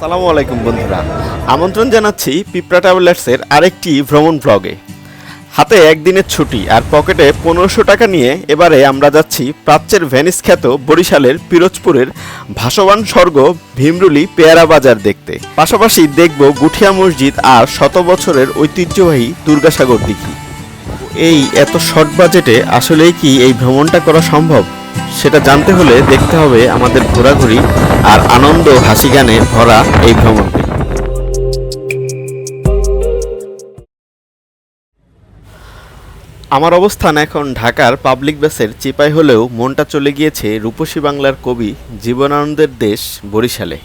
আসসালামু আলাইকুম বন্ধুরা। আমন্ত্রণ জানাচ্ছি পিপড়া ট্রাভেলার্সের আরেকটি ভ্রমণ ব্লগে হাতে একদিনের ছুটি আর পকেটে পনেরোশো টাকা নিয়ে এবারে আমরা যাচ্ছি প্রাচ্যের ভ্যানিস খ্যাত বরিশালের পিরোজপুরের ভাসবান স্বর্গ ভীমরুলি পেয়ারা বাজার দেখতে। পাশাপাশি দেখব গুঠিয়া মসজিদ আর শত বছরের ঐতিহ্যবাহী দুর্গাসাগর দিঘি। এই এত শর্ট বাজেটে আসলেই কি এই ভ্রমণটা করা সম্ভব? সেটা জানতে হলে দেখতে হবে আমাদের ঘোরাঘুরি আর আনন্দ হাসি গানে ভরা এই ভ্রমণটি। আমার অবস্থান এখন ঢাকার পাবলিক বাসের চিপাই হলেও মনটা চলে গিয়েছে রূপসী বাংলার কবি জীবনানন্দের দেশ বরিশালে।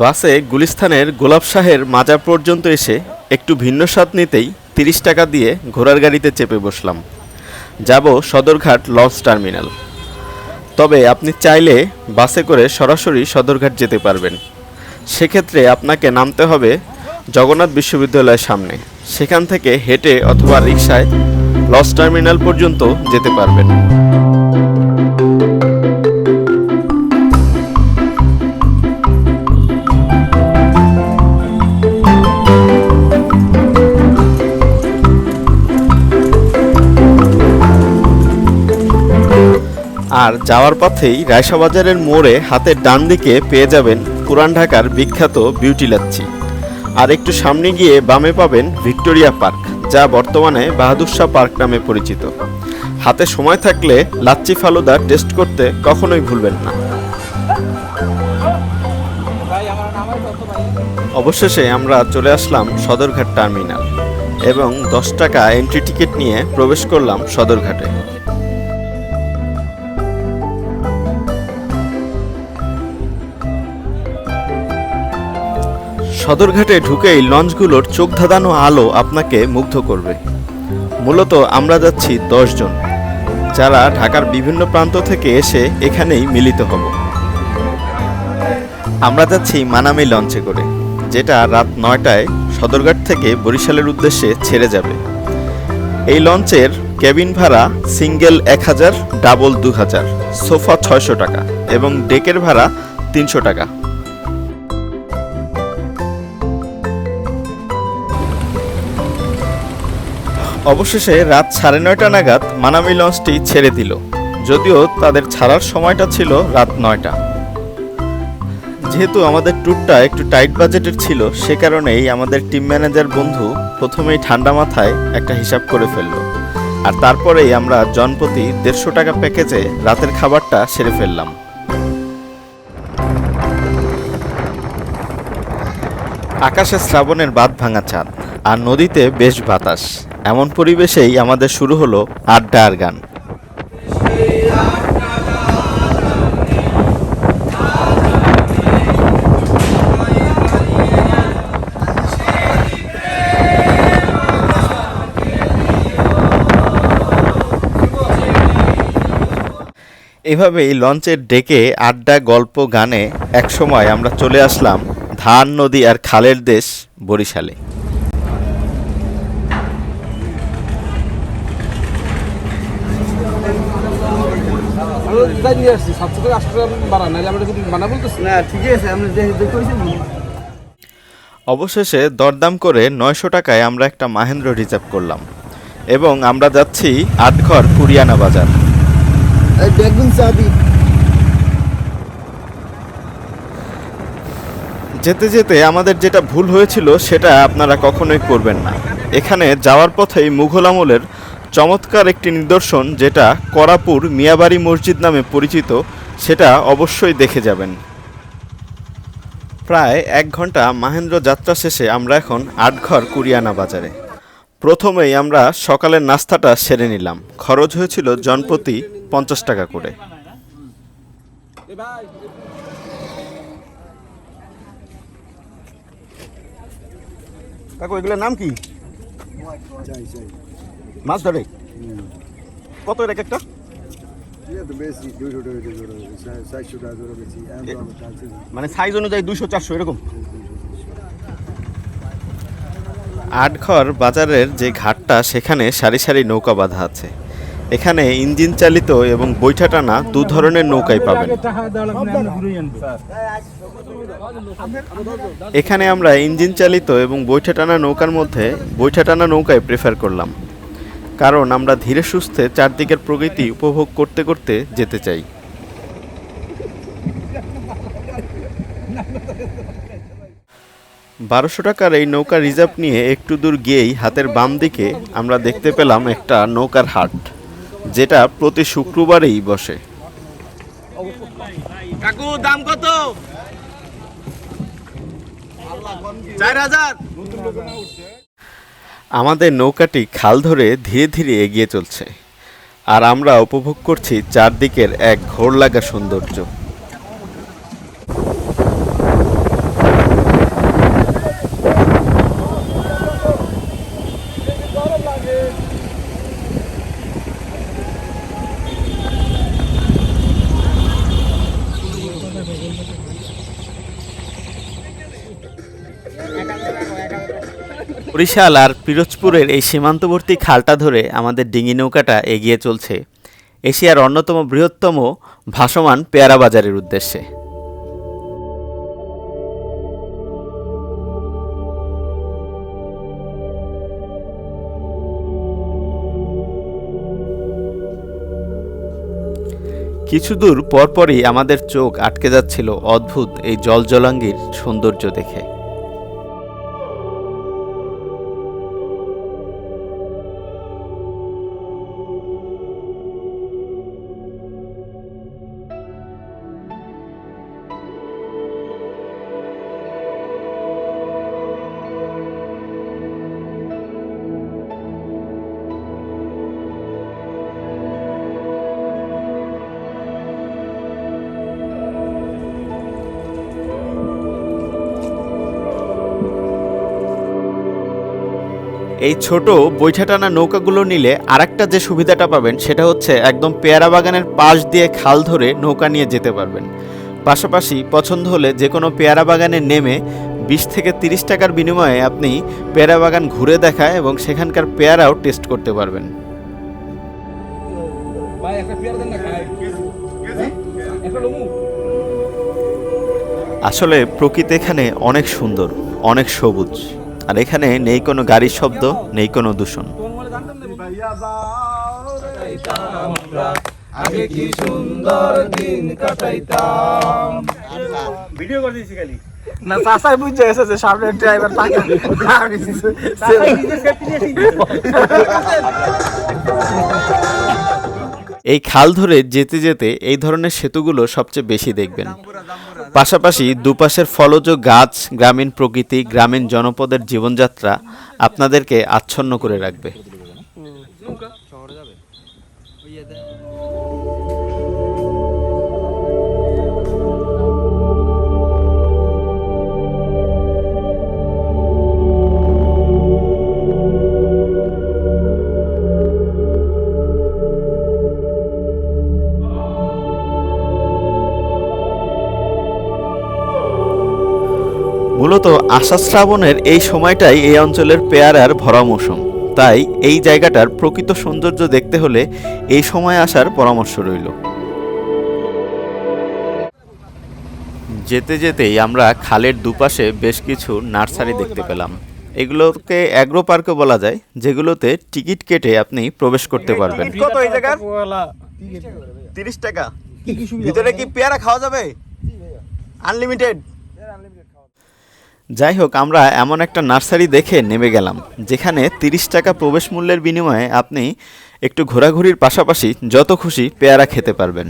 বাসে গুলিস্তানের গোলাপ শাহের মাজার পর্যন্ত এসে একটু ভিন্ন স্বাদ নিতেই তিরিশ টাকা দিয়ে ঘোড়ার গাড়িতে চেপে বসলাম। যাব সদরঘাট লঞ্চ টার্মিনাল। তবে আপনি চাইলে বাসে করে সরাসরি সদরঘাট যেতে পারবেন। সেক্ষেত্রে আপনাকে নামতে হবে জগন্নাথ বিশ্ববিদ্যালয়ের সামনে। সেখান থেকে হেঁটে অথবা রিক্সায় লস টার্মিনাল পর্যন্ত যেতে পারবেন। আর যাওয়ার পথেই রায়সা বাজারের মোড়ে হাতের ডান দিকে পেয়ে যাবেন পুরান ঢাকার বিখ্যাত বিউটি লাচ্ছি। আর একটু সামনে গিয়ে বামে পাবেন ভিক্টোরিয়া পার্ক, যা বর্তমানে বাহাদুর শাহ পার্ক নামে পরিচিত। হাতে সময় থাকলে লাচ্ছি ফালুদা টেস্ট করতে কখনোই ভুলবেন না। অবশেষে আমরা চলে আসলাম সদরঘাট টার্মিনাল, এবং দশ টাকা এন্ট্রি টিকিট নিয়ে প্রবেশ করলাম সদরঘাটে। সদরঘাটে ঢুকেই লঞ্চগুলোর চোখ ধাঁধানো আলো আপনাকে মুগ্ধ করবে। মূলত আমরা যাচ্ছি জন, যারা ঢাকার বিভিন্ন প্রান্ত থেকে এসে এখানেই মিলিত হব। আমরা যাচ্ছি মানামি লঞ্চে করে, যেটা রাত নয়টায় সদরঘাট থেকে বরিশালের উদ্দেশ্যে ছেড়ে যাবে। এই লঞ্চের কেবিন ভাড়া সিঙ্গেল এক হাজার, ডাবল দু হাজার, সোফা ছয়শো টাকা এবং ডেকের ভাড়া তিনশো টাকা। অবশেষে রাত সাড়ে নয়টা নাগাদ মানামি লঞ্চটি ছেড়ে দিল। যদিও তাদের ছাড়ার সময়টা ছিল রাত নয়টা। যেহেতু আমাদের ট্যুরটা একটু টাইট বাজেটের ছিল, সে কারণেই আমাদের টিম ম্যানেজার বন্ধু প্রথমেই ঠান্ডা মাথায় একটা হিসাব করে ফেলল। আর তারপরেই আমরা জনপ্রতি দেড়শো টাকা প্যাকেজে রাতের খাবারটা সেরে ফেললাম। আকাশে শ্রাবণের বাদ ভাঙা চাঁদ, আর নদীতে বেশ বাতাস। এমন পরিবেশেই আমাদের শুরু হলো আড্ডা আর গান। এভাবেই লঞ্চের ডেকে আড্ডা, গল্প, গানে একসময় আমরা চলে আসলাম ধান, নদী আর খালের দেশ বরিশালে আমরা যাই নিয়ে আসছি সাতশো থেকে আটশো টাকা বাড়া নাহলে আমরা কিন্তু বানা বলতেছি। না ঠিকই আছে আপনি যে দেখেছেন অবশেষে দরদাম করে নয়শো টাকায় আমরা একটা মাহেন্দ্র রিজার্ভ করলাম। এবং আমরা যাচ্ছি আটঘর কুরিয়ানা বাজার। এই বেগুন চাবি। যেতে যেতে আমাদের যেটা ভুল হয়েছিল সেটা আপনারা কখনোই করবেন না। এখানে যাওয়ার পথেই মুঘল আমলের চমৎকার একটি নিদর্শন যেটা করাপুর মিয়াবাড়ি মসজিদ নামে পরিচিত সেটা অবশ্যই দেখে যাবেন। প্রায় এক ঘণ্টা মাহেন্দ্র যাত্রা শেষে আমরা এখন আটঘর কুরিয়ানা বাজারে। প্রথমেই আমরা সকালের নাস্তাটা সেরে নিলাম। খরচ হয়েছিল জনপ্রতি পঞ্চাশ টাকা করে। কাকু এগুলোর নাম কি? মাছ ধরে? কত এর এক একটা বেশি মানে সাইজ অনুযায়ী দুশো চারশো এরকম? আটঘর বাজারের যে ঘাটটা সেখানে সারি সারি নৌকা বাঁধা আছে। এখানে ইঞ্জিন চালিত এবং বৈঠা টানা দু ধরনের নৌকাই পাবেন। এখানে আমরা ইঞ্জিন চালিত এবং বৈঠা টানা নৌকার মধ্যে বৈঠা টানা নৌকায় প্রেফার করলাম। কারণ আমরা ধীরে সুস্থে চারদিকের প্রকৃতি উপভোগ করতে করতে যেতে চাই। বারোশো টাকার এই নৌকা রিজার্ভ নিয়ে একটু দূর গিয়েই হাতের বাম দিকে আমরা দেখতে পেলাম একটা নৌকার হাট, যেটা প্রতি শুক্রবারেই বসে। কাকু, দাম কত? চার হাজার। আমাদের নৌকাটি খাল ধরে ধীরে ধীরে এগিয়ে চলছে। আর আমরা উপভোগ করছি চারদিকের এক ঘোর লাগা সৌন্দর্য। বরিশাল আর পিরোজপুরের এই সীমান্তবর্তী খালটা ধরে আমাদের ডিঙি নৌকাটা এগিয়ে চলছে। এশিয়ার অন্যতম বৃহত্তম ভাসমান পেয়ারা বাজারের উদ্দেশ্যে। কিছু দূর পরপরই আমাদের চোখ আটকে যাচ্ছিল অদ্ভুত এই জলজলাঙ্গির সৌন্দর্য দেখে। এই ছোট বৈঠা টানা নৌকাগুলো নিলে আরেকটা যে সুবিধাটা পাবেন সেটা হচ্ছে একদম পেয়ারা বাগানের পাশ দিয়ে খাল ধরে নৌকা নিয়ে যেতে পারবেন। পাশাপাশি পছন্দ হলে যে কোনো পেয়ারা বাগানে নেমে বিশ থেকে তিরিশ টাকার বিনিময়ে আপনি পেয়ারা বাগান ঘুরে দেখা এবং সেখানকার পেয়ারাও টেস্ট করতে পারবেন। লমু। আসলে প্রকৃতি এখানে অনেক সুন্দর অনেক সবুজ। আর এখানে নেই কোনো গাড়ির শব্দ নেই কোনো দূষণ। আগে কি সুন্দর দিন কাটাইতাম। ভিডিও করে দিয়েছি খালি। না চাষাই বুঝে গেছে যে সামনের ড্রাইভার তাকে এই খাল ধরে যেতে যেতে এই ধরনের সেতুগুলো সবচেয়ে বেশি দেখবেন। পাশাপাশি দুপাশের ফলজ গাছ গ্রামীণ প্রকৃতি গ্রামীণ জনপদের জীবনযাত্রা আপনাদেরকে আচ্ছন্ন করে রাখবে। মূলত আষাঢ় শ্রাবণের এই সময়টাই এই অঞ্চলের পেয়ারার ভরা মৌসুম। তাই এই জায়গাটার প্রকৃত সৌন্দর্য দেখতে হলে এই সময় আসার পরামর্শ রইল। যেতে যেতেই আমরা খালের দুপাশে বেশ কিছু নার্সারি দেখতে পেলাম। এগুলোকে অ্যাগ্রো পার্কও বলা যায় যেগুলোতে টিকিট কেটে আপনি প্রবেশ করতে পারবেন। কত এই জায়গার? তিরিশ টাকা। ভিতরে কি পেয়ারা খাওয়া যাবে? আনলিমিটেড যাই হোক, আমরা এমন একটা নার্সারি দেখে নেমে গেলাম, যেখানে তিরিশ টাকা প্রবেশ মূল্যের বিনিময়ে আপনি একটু ঘোরাঘুরির পাশাপাশি যত খুশি পেয়ারা খেতে পারবেন।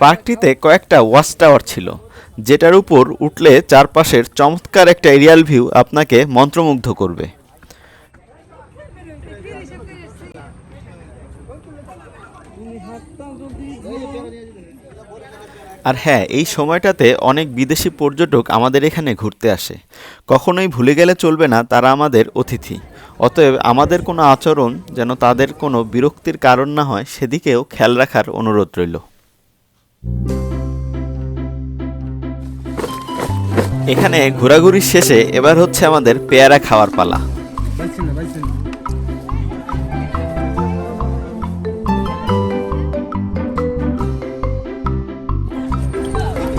পার্কটিতে কয়েকটা ওয়াচ টাওয়ার ছিল, যেটার উপর উঠলে চারপাশের চমৎকার একটা এরিয়াল ভিউ আপনাকে মন্ত্রমুগ্ধ করবে। আর হ্যাঁ এই সময়টাতে অনেক বিদেশি পর্যটক আমাদের এখানে ঘুরতে আসে। কখনোই ভুলে গেলে চলবে না, তারা আমাদের অতিথি। অতএব আমাদের কোনো আচরণ যেন তাদের কোনো বিরক্তির কারণ না হয়, সেদিকেও খেয়াল রাখার অনুরোধ রইল। এখানে ঘোরাঘুরি শেষে এবার হচ্ছে আমাদের পেয়ারা খাওয়ার পালা।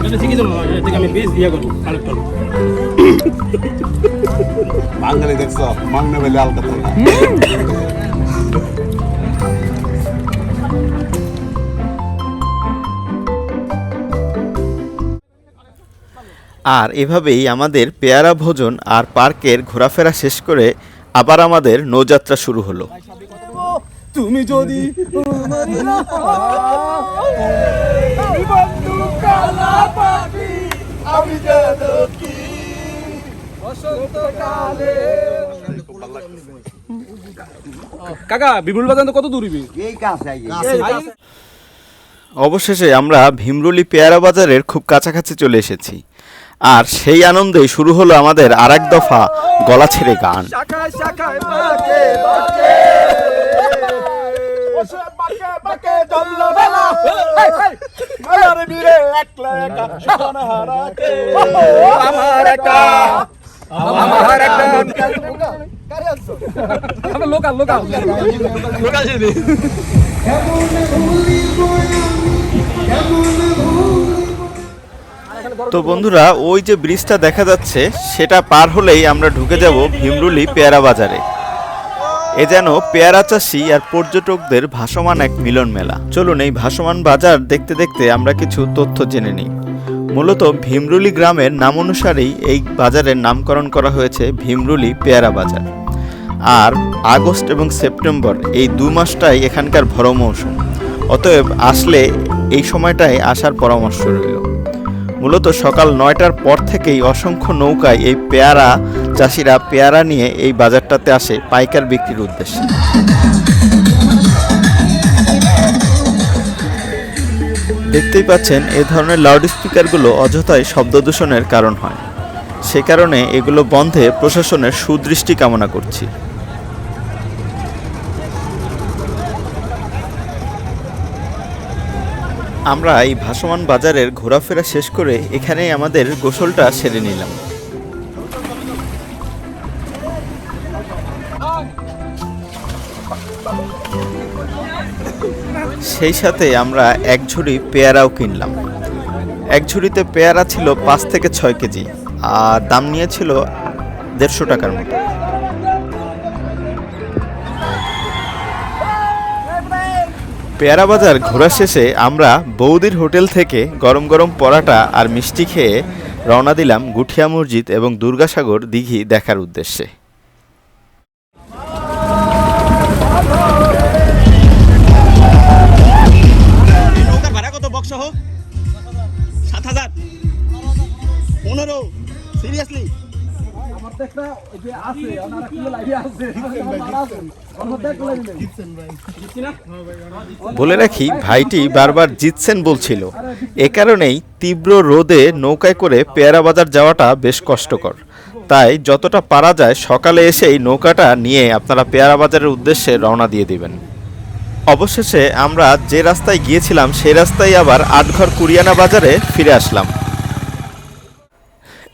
এটা ঠিকই দেবো এটা থেকে আমি বেশ দিয়ে করব কালেক্টর বাঙালি দেখছ মাংনা বেলে আলকাতা। আর এভাবেই আমাদের পেয়ারা ভোজন আর পার্কের ঘোরাফেরা শেষ করে আবার আমাদের নৌযাত্রা শুরু হলো। তুমি যদি কাকা বিমুল বাজার কত দূরিবি অবশেষে আমরা ভীমরুলি পেয়ারা বাজারের খুব কাছাকাছি চলে এসেছি। আর সেই আনন্দেই শুরু হলো আমাদের আরেক দফা গলা ছেড়ে গান। শাখায় শাখায় বাকে বাকে ওসে বাকে বাকে জমল বেলা আরে বীরে একলা একা সুখান হারাকে। আমার একা আমার একা আমরা লোকাল লোকাল। লোকাল ছেলে তো বন্ধুরা ওই যে ব্রিজটা দেখা যাচ্ছে সেটা পার হলেই আমরা ঢুকে যাব ভীমরুলি পেয়ারা বাজারে। এ যেন পেয়ারা চাষি আর পর্যটকদের ভাসমান এক মিলন মেলা চলুন এই ভাসমান বাজার দেখতে দেখতে আমরা কিছু তথ্য জেনে নিই। মূলত ভীমরুলি গ্রামের নাম অনুসারেই এই বাজারের নামকরণ করা হয়েছে ভীমরুলি পেয়ারা বাজার। আর আগস্ট এবং সেপ্টেম্বর এই দু মাসটাই এখানকার ভর মৌসুম। অতএব আসলে এই সময়টায় আসার পরামর্শ রইল। মূলত সকাল নয়টার পর থেকেই অসংখ্য নৌকায় এই পেয়ারা চাষিরা পেয়ারা নিয়ে এই বাজারটাতে আসে পাইকার বিক্রির উদ্দেশ্যে। দেখতেই পাচ্ছেন, এ ধরনের লাউড স্পিকারগুলো অযথাই শব্দ দূষণের কারণ হয়। সে কারণে এগুলো বন্ধে প্রশাসনের সুদৃষ্টি কামনা করছি। আমরা এই ভাসমান বাজারের ঘোরাফেরা শেষ করে এখানেই আমাদের গোসলটা সেরে নিলাম। সেই সাথে আমরা এক ঝুড়ি পেয়ারাও কিনলাম। এক ঝুড়িতে পেয়ারা ছিল পাঁচ থেকে ছয় কেজি, আর দাম নিয়েছিল দেড়শো টাকার মতো। পেয়ারা বাজার ঘোরা শেষে আমরা বৌদির হোটেল থেকে গরম গরম পরাটা আর মিষ্টি খেয়ে রওনা দিলাম গুঠিয়া মসজিদ এবং দুর্গাসাগর দিঘি দেখার উদ্দেশ্যে। সিরিয়াসলি আমার তো ওই যে আছে ওনারা কি লাইভে আছে। আমার দেখলে দিচ্ছি না বলে রাখি ভাইটি বারবার জিতছেন বলছিল। এ কারণেই তীব্র রোদে নৌকায় করে পেয়ারা বাজার যাওয়াটা বেশ কষ্টকর। তাই যতটা পারা যায় সকালে এসেই নৌকাটা নিয়ে আপনারা পেয়ারা বাজারের উদ্দেশ্যে রওনা দিয়ে দিবেন। অবশেষে আমরা যে রাস্তায় গিয়েছিলাম সেই রাস্তায় আবার আটঘর কুরিয়ানা বাজারে ফিরে আসলাম।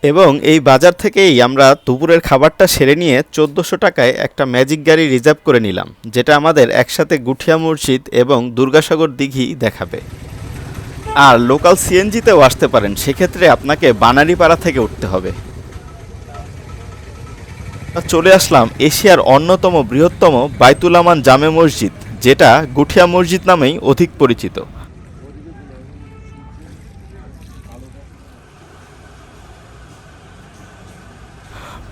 এবং এই বাজার থেকেই আমরা দুপুরের খাবারটা সেরে নিয়ে চোদ্দোশো টাকায় একটা ম্যাজিক গাড়ি রিজার্ভ করে নিলাম, যেটা আমাদের একসাথে গুঠিয়া মসজিদ এবং দুর্গাসাগর দিঘি দেখাবে। আর লোকাল সিএনজিতেও আসতে পারেন, সেক্ষেত্রে আপনাকে বানারীপাড়া থেকে উঠতে হবে। চলে আসলাম এশিয়ার অন্যতম বৃহত্তম বাইতুল আমান জামে মসজিদ, যেটা গুঠিয়া মসজিদ নামেই অধিক পরিচিত।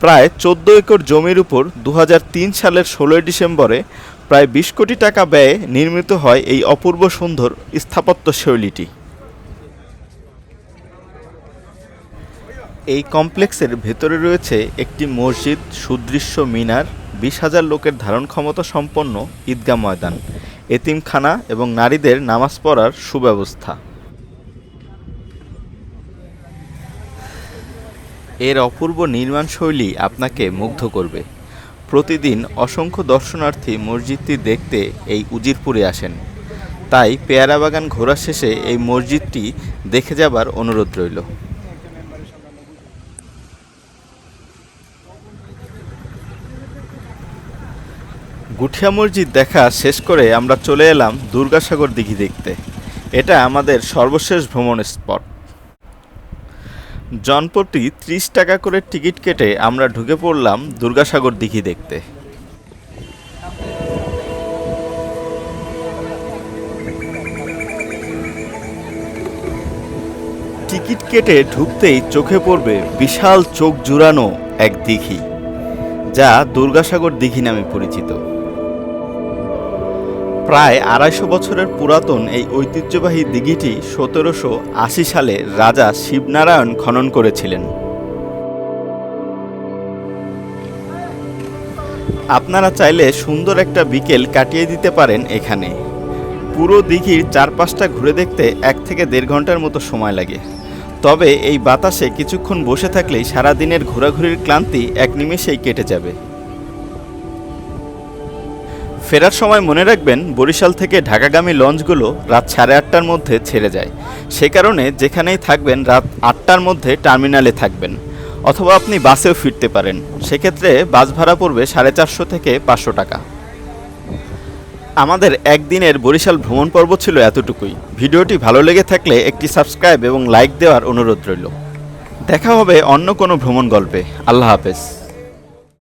প্রায় চোদ্দ একর জমির উপর দু হাজার তিন সালের ষোলোই ডিসেম্বরে প্রায় বিশ কোটি টাকা ব্যয়ে নির্মিত হয় এই অপূর্ব সুন্দর স্থাপত্য শৈলীটি। এই কমপ্লেক্সের ভেতরে রয়েছে একটি মসজিদ, সুদৃশ্য মিনার, বিশ হাজার লোকের ধারণ ক্ষমতা সম্পন্ন ঈদগাহ ময়দান, এতিমখানা এবং নারীদের নামাজ পড়ার সুব্যবস্থা। এর অপূর্ব নির্মাণ শৈলী আপনাকে মুগ্ধ করবে। প্রতিদিন অসংখ্য দর্শনার্থী মসজিদটি দেখতে এই উজিরপুরে আসেন। তাই পেয়ারা বাগান ঘোরা শেষে এই মসজিদটি দেখে যাবার অনুরোধ রইল। গুঠিয়া মসজিদ দেখা শেষ করে আমরা চলে এলাম দুর্গাসাগর দিঘি দেখতে। এটা আমাদের সর্বশেষ ভ্রমণ স্পট। জনপ্রতি ত্রিশ টাকা করে টিকিট কেটে আমরা ঢুকে পড়লাম দুর্গাসাগর দিঘি দেখতে। টিকিট কেটে ঢুকতেই চোখে পড়বে বিশাল চোখ জুড়ানো এক দিঘি, যা দুর্গাসাগর দিঘি নামে পরিচিত। প্রায় আড়াইশো বছরের পুরাতন এই ঐতিহ্যবাহী দিঘিটি সতেরোশো আশি সালে রাজা শিবনারায়ণ খনন করেছিলেন। আপনারা চাইলে সুন্দর একটা বিকেল কাটিয়ে দিতে পারেন এখানে। পুরো দিঘির চারপাশটা ঘুরে দেখতে এক থেকে দেড় ঘণ্টার মতো সময় লাগে। তবে এই বাতাসে কিছুক্ষণ বসে থাকলেই সারাদিনের ঘোরাঘুরির ক্লান্তি এক নিমেষেই কেটে যাবে। ফেরার সময় মনে রাখবেন, বরিশাল থেকে ঢাকাগামী লঞ্চগুলো রাত সাড়ে আটটার মধ্যে ছেড়ে যায়। সে কারণে যেখানেই থাকবেন, রাত আটটার মধ্যে টার্মিনালে থাকবেন, অথবা আপনি বাসেও ফিরতে পারেন। সেক্ষেত্রে বাস ভাড়া পড়বে সাড়ে চারশো থেকে পাঁচশো টাকা। আমাদের একদিনের বরিশাল ভ্রমণ পর্ব ছিল এতটুকুই। ভিডিওটি ভালো লেগে থাকলে একটি সাবস্ক্রাইব এবং লাইক দেওয়ার অনুরোধ রইল। দেখা হবে অন্য কোনো ভ্রমণ গল্পে। আল্লাহ হাফেজ।